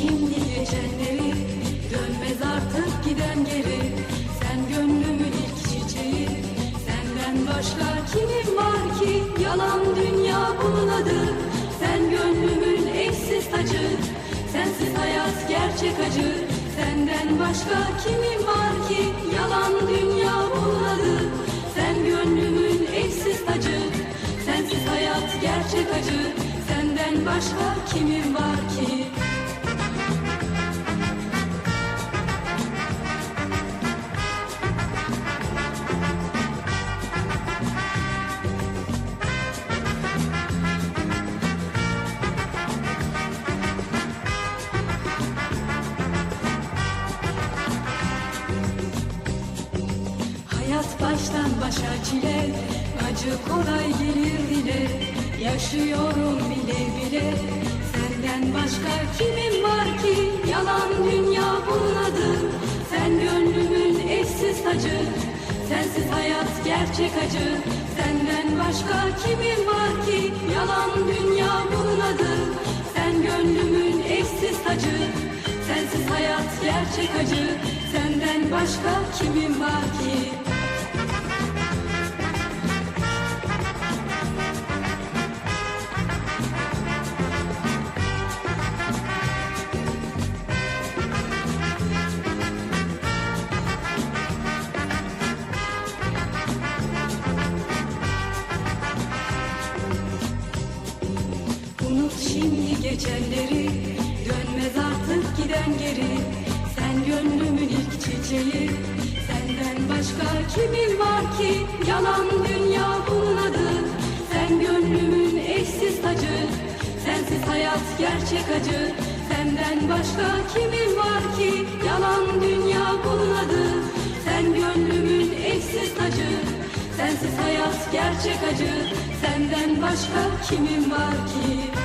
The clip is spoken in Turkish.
şimdi geçenleri Dönmez artık giden geri. Sen gönlümün ilk çiçeği Senden başka kimim var ki? Yalan dünya buladı Sen gönlümün eşsiz tacı Sensiz hayat gerçek acı. Senden başka kimim var ki? Yalan dünya buladı Sen gönlümün eşsiz tacı Sensiz hayat gerçek acı. Senden başka kimim Hayat baştan başa çile Acı kolay gelir dile. Yaşıyorum bile bile Senden başka kimim var ki? Yalan dünya buladı Sen gönlümün eşsiz tacı. Sensiz hayat gerçek acı Senden başka kimim var ki? Yalan dünya buladı Sen gönlümün eşsiz tacı. Sensiz hayat gerçek acı Senden başka kimim var ki Şimdi geçenleri Dönmez artık giden geri. Sen gönlümün ilk çiçeği Senden başka kimim var ki? Yalan dünya buladı Sen gönlümün eşsiz tacı Sensiz hayat gerçek acı. Senden başka kimim var ki? Yalan dünya buladı Sen gönlümün eşsiz tacı Sensiz hayat gerçek acı. Senden başka kimim var ki